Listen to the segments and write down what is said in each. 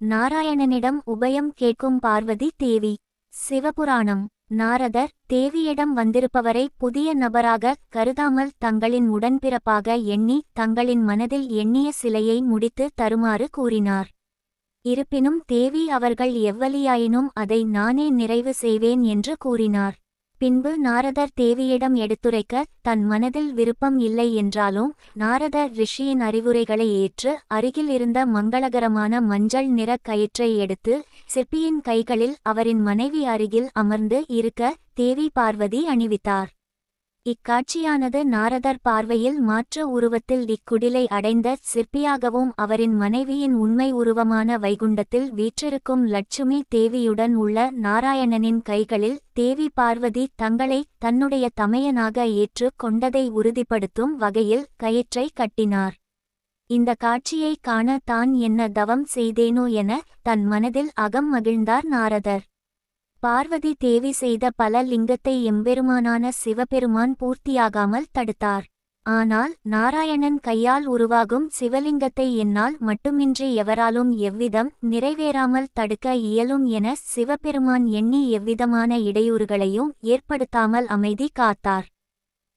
நாராயணனிடம் உபயம் கேட்கும் பார்வதி தேவி. சிவபுராணம். நாரதர் தேவியிடம் வந்திருப்பவரை புதிய நபராக கருதாமல் தங்களின் உடன்பிறப்பாக எண்ணி தங்களின் மனதில் எண்ணிய சிலையை முடித்து தருமாறு கூறினார். இருப்பினும் தேவி அவர்கள் எவ்வளியாயினும் அதை நானே நிறைவு செய்வேன் என்று கூறினார். பின்பு நாரதர் தேவியிடம் எடுத்துரைக்க தன் மனதில் விருப்பம் இல்லை என்றாலும் நாரதர் ரிஷியின் அறிவுரைகளை ஏற்று அருகில் இருந்த மங்களகரமான மஞ்சள் நிற கயிற்றை எடுத்து சிற்பியின் கைகளில் அவரின் மனைவி அருகில் அமர்ந்து இருக்க தேவி பார்வதி அணிவித்தார். இக்காட்சியானது நாரதர் பார்வையில் மாற்று உருவத்தில் இக்குடிலை அடைந்த சிற்பியாகவும் அவரின் மனைவியின் உண்மை உருவமான வைகுண்டத்தில் வீற்றிருக்கும் லட்சுமி தேவியுடன் உள்ள நாராயணனின் கைகளில் தேவி பார்வதி தங்களை தன்னுடைய தமையனாக ஏற்று கொண்டதை உறுதிப்படுத்தும் வகையில் கயிற்றை கட்டினார். இந்த காட்சியை காண தான் என்ன தவம் செய்தேனோ என தன் மனதில் அகம் மகிழ்ந்தார் நாரதர். பார்வதி தேவி செய்த பல லிங்கத்தை எம்பெருமானான சிவபெருமான் பூர்த்தியாகாமல் தடுத்தார். ஆனால் நாராயணன் கையால் உருவாகும் சிவலிங்கத்தை என்னால் மட்டுமின்றி எவராலும் எவ்விதம் நிறைவேறாமல் தடுக்க இயலும் என சிவபெருமான் எண்ணி எவ்விதமான இடையூறுகளையும் ஏற்படுத்தாமல் அமைதி காத்தார்.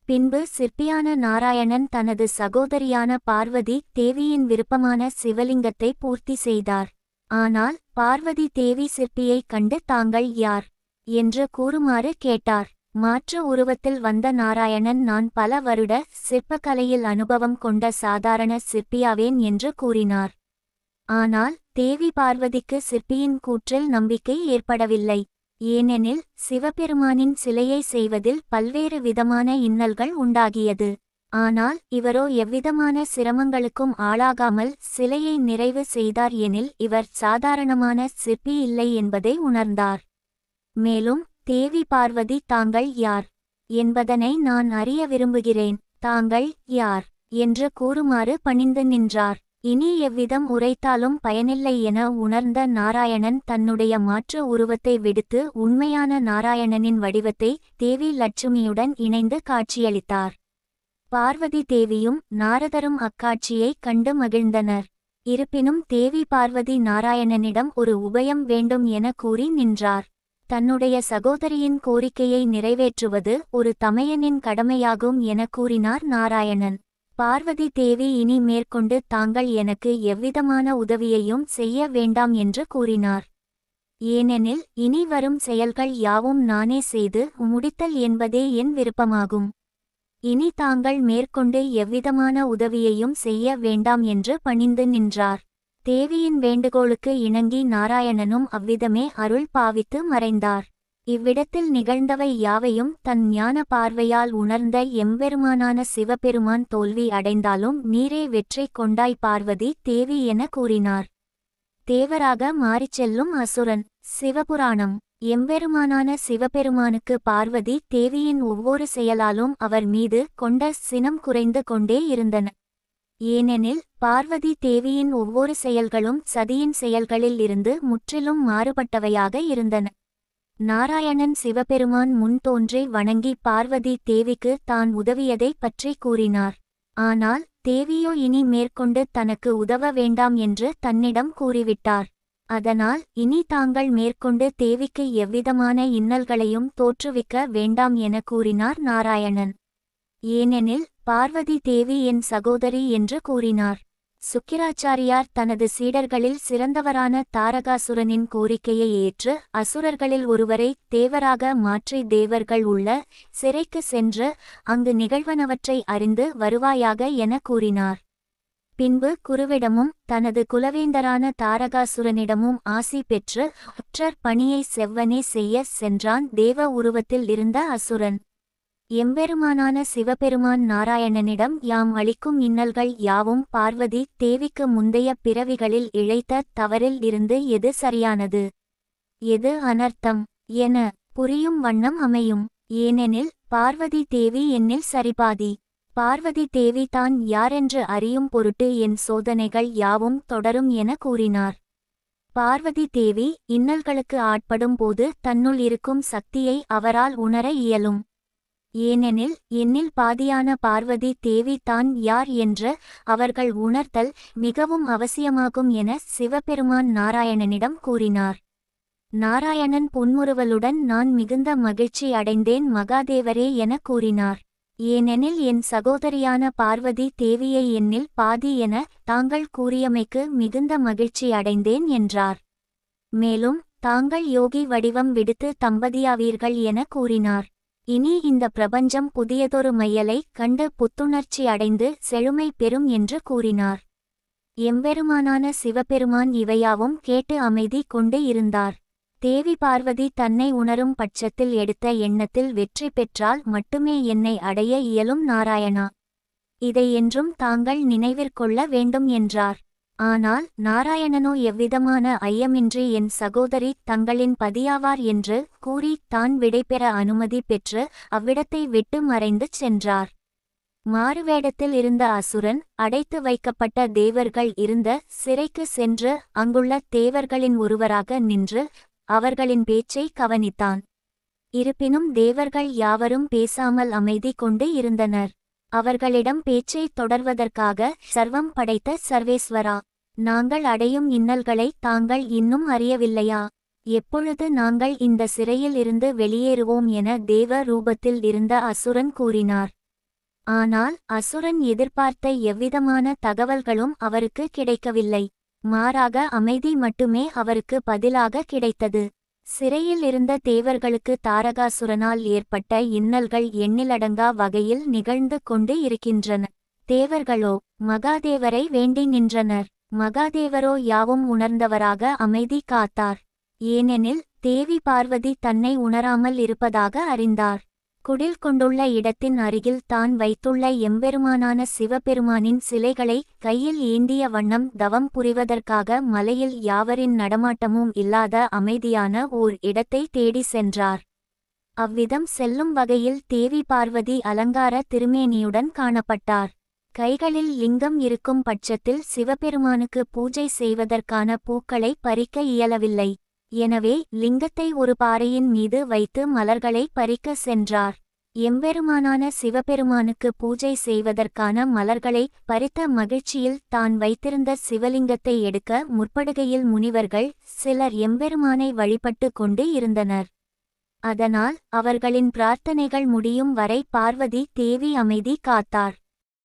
பின்பு சிற்பியான நாராயணன் தனது சகோதரியான பார்வதி தேவியின் விருப்பமான சிவலிங்கத்தை பூர்த்தி செய்தார். ஆனால் பார்வதி தேவி சிற்பியைக் கண்டு தாங்கள் யார்? என்று கூறுமாறு கேட்டார். மாற்று உருவத்தில் வந்த நாராயணன் நான் பல வருட சிற்பக்கலையில் அனுபவம் கொண்ட சாதாரண சிற்பியாவேன் என்று கூறினார். ஆனால் தேவி பார்வதிக்கு சிற்பியின் கூற்றில் நம்பிக்கை ஏற்படவில்லை. ஏனெனில் சிவபெருமானின் சிலையை செய்வதில் பல்வேறு விதமான இன்னல்கள் உண்டாகியது. ஆனால் இவரோ எவ்விதமான சிரமங்களுக்கும் ஆளாகாமல் சிலையை நிறைவு செய்தார் எனில் இவர் சாதாரணமான சிற்பி இல்லை என்பதை உணர்ந்தார். மேலும் தேவி பார்வதி தாங்கள் யார்? என்பதனை நான் அறிய விரும்புகிறேன். தாங்கள் யார்? என்று கூறுமாறு பணிந்து நின்றார். இனி எவ்விதம் உரைத்தாலும் பயனில்லை என உணர்ந்த நாராயணன் தன்னுடைய மாற்று உருவத்தை விடுத்து உண்மையான நாராயணனின் வடிவத்தை தேவி லட்சுமியுடன் இணைந்து காட்சியளித்தார். பார்வதி தேவியும் நாரதரும் அக்காட்சியை கண்டு மகிழ்ந்தனர். இருப்பினும் தேவி பார்வதி நாராயணனிடம் ஒரு உபயம் வேண்டும் என கூறி நின்றார். தன்னுடைய சகோதரியின் கோரிக்கையை நிறைவேற்றுவது ஒரு தமையனின் கடமையாகும் என கூறினார் நாராயணன். பார்வதி தேவி இனி மேற்கொண்டு தாங்கள் எனக்கு எவ்விதமான உதவியையும் செய்ய வேண்டாம் என்று கூறினார். ஏனெனில் இனி வரும் செயல்கள் யாவும் நானே செய்து முடித்தல் என்பதே என் விருப்பமாகும். இனி தாங்கள் மேற்கொண்டு எவ்விதமான உதவியையும் செய்ய வேண்டாம் என்று பணிந்து நின்றார். தேவியின் வேண்டுகோளுக்கு இணங்கி நாராயணனும் அவ்விதமே அருள் பாவித்து மறைந்தார். இவ்விடத்தில் நிகழ்ந்தவை யாவையும் தன் ஞான பார்வையால் உணர்ந்த எம்பெருமானான சிவபெருமான் தோல்வி அடைந்தாலும் நீரே வெற்றி கொண்டாய் பார்வதி தேவி என கூறினார். தேவராக மாறிச் செல்லும் அசுரன் சிவபுராணம். எம்பெருமானான சிவபெருமானுக்கு பார்வதி தேவியின் ஒவ்வொரு செயலாலும் அவர் மீது கொண்ட சினம் குறைந்து கொண்டே இருந்தன. ஏனெனில் பார்வதி தேவியின் ஒவ்வொரு செயல்களும் சதியின் செயல்களில் இருந்து முற்றிலும் மாறுபட்டவையாக இருந்தன. நாராயணன் சிவபெருமான் முன் தோன்றி வணங்கி பார்வதி தேவிக்கு தான் உதவியதை பற்றி கூறினார். ஆனால் தேவியோ இனி மேற்கொண்டு தனக்கு உதவ வேண்டாம் என்று தன்னிடம் கூறிவிட்டார். அதனால் இனி தாங்கள் மேற்கொண்டு தேவிக்கு எவ்விதமான இன்னல்களையும் தோற்றுவிக்க வேண்டாம் என கூறினார் நாராயணன். ஏனெனில் பார்வதி தேவி என் சகோதரி என்று கூறினார். சுக்கிராச்சாரியார் தனது சீடர்களில் சிறந்தவரான தாரகாசுரனின் கோரிக்கையை ஏற்று அசுரர்களில் ஒருவரை தேவராக மாற்றி தேவர்கள் உள்ள சிறைக்கு சென்று அங்கு நிகழ்வனவற்றை அறிந்து வருவாயாக என கூறினார். பின்பு குருவிடமும் தனது குலவேந்தரான தாரகாசுரனிடமும் ஆசி பெற்று ஒற்றர் பணியை செவ்வனே செய்ய சென்றான் தேவ உருவத்தில் இருந்த அசுரன். எம்பெருமானான சிவபெருமான் நாராயணனிடம் யாம் அளிக்கும் இன்னல்கள் யாவும் பார்வதி தேவிக்கு முந்தைய பிறவிகளில் இழைத்த தவறில் இருந்து எது சரியானது? எது அனர்த்தம்? என புரியும் வண்ணம் அமையும். ஏனெனில் பார்வதி தேவி என்னில் சரிபாதி. பார்வதி தேவி தான் யாரென்று அறியும் பொருட்டு என் சோதனைகள் யாவும் தொடரும் என கூறினார். பார்வதி தேவி இன்னல்களுக்கு ஆட்படும் போது தன்னுள் இருக்கும் சக்தியை அவரால் உணர இயலும். ஏனெனில் என்னில் பாதியான பார்வதி தேவி தான் யார் என்று அவர்கள் உணர்த்தல் மிகவும் அவசியமாகும் என சிவபெருமான் நாராயணனிடம் கூறினார். நாராயணன் புன்முறுவலுடன் நான் மிகுந்த மகிழ்ச்சி அடைந்தேன் மகாதேவரே என கூறினார். ஏனெனில் என் சகோதரியான பார்வதி தேவியை என்னில் பாதி என தாங்கள் கூறியமைக்கு மிகுந்த மகிழ்ச்சி அடைந்தேன் என்றார். மேலும் தாங்கள் யோகி வடிவம் விடுத்து தம்பதியாவீர்கள் என கூறினார். இனி இந்த பிரபஞ்சம் புதியதொரு மையலை கண்டு புத்துணர்ச்சி அடைந்து செழுமை பெறும் என்று கூறினார். எம்பெருமானான சிவபெருமான் இவையாவும் கேட்டு அமைதி கொண்டு இருந்தார். தேவி பார்வதி தன்னை உணரும் பட்சத்தில் எடுத்த எண்ணத்தில் வெற்றி பெற்றால் மட்டுமே என்னை அடைய இயலும் நாராயணா. இதை என்றும் தாங்கள் நினைவிற்கொள்ள வேண்டும் என்றார். ஆனால் நாராயணனோ எவ்விதமான ஐயமின்றி என் சகோதரி தங்களின் பதியாவார் என்று கூறி தான் விடைபெற அனுமதி பெற்று அவ்விடத்தை விட்டு மறைந்து சென்றார். மாறுவேடத்தில் இருந்த அசுரன் அடைத்து வைக்கப்பட்ட தேவர்கள் இருந்த சிறைக்கு சென்று அங்குள்ள தேவர்களின் ஒருவராக நின்று அவர்களின் பேச்சை கவனித்தான். இருப்பினும் தேவர்கள் யாவரும் பேசாமல் அமைதி கொண்டு இருந்தனர். அவர்களிடம் பேச்சை தொடர்வதற்காக சர்வம் படைத்த சர்வேஸ்வரா நாங்கள் அடையும் இன்னல்களை தாங்கள் இன்னும் அறியவில்லையா? எப்பொழுது நாங்கள் இந்த சிறையில் இருந்து வெளியேறுவோம் என தேவ ரூபத்தில் இருந்த அசுரன் கூறினார். ஆனால் அசுரன் எதிர்பார்த்த எவ்விதமான தகவல்களும் அவருக்கு கிடைக்கவில்லை. மாறாக அமைதி மட்டுமே அவருக்கு பதிலாக கிடைத்தது. சிறையில் இருந்த தேவர்களுக்கு தாரகாசுரனால் ஏற்பட்ட இன்னல்கள் எண்ணிலடங்கா வகையில் நிகழ்ந்து கொண்டு இருக்கின்றன. தேவர்களோ மகாதேவரை வேண்டி நின்றனர். மகாதேவரோ யாவும் உணர்ந்தவராக அமைதி காத்தார். ஏனெனில் தேவி பார்வதி தன்னை உணராமல் இருப்பதாக அறிந்தார். குடில் கொண்டுள்ள இடத்தின் அருகில் தான் வைத்துள்ள எம்பெருமானான சிவபெருமானின் சிலைகளை கையில் ஏந்திய வண்ணம் தவம் புரிவதற்காக மலையில் யாவரின் நடமாட்டமும் இல்லாத அமைதியான ஓர் இடத்தை தேடி சென்றார். அவ்விதம் செல்லும் வகையில் தேவி பார்வதி அலங்கார திருமேனியுடன் காணப்பட்டார். கைகளில் லிங்கம் இருக்கும் பட்சத்தில் சிவபெருமானுக்கு பூஜை செய்வதற்கான பூக்களை பறிக்க இயலவில்லை. எனவே லிங்கத்தை ஒரு பாறையின் மீது வைத்து மலர்களை பறிக்க சென்றார். எம்பெருமானான சிவபெருமானுக்கு பூஜை செய்வதற்கான மலர்களை பறித்த மகிழ்ச்சியில் தான் வைத்திருந்த சிவலிங்கத்தை எடுக்க முற்படுகையில் முனிவர்கள் சிலர் எம்பெருமானை வழிபட்டு கொண்டு இருந்தனர். அதனால் அவர்களின் பிரார்த்தனைகள் முடியும் வரை பார்வதி தேவி அமைதி காத்தார்.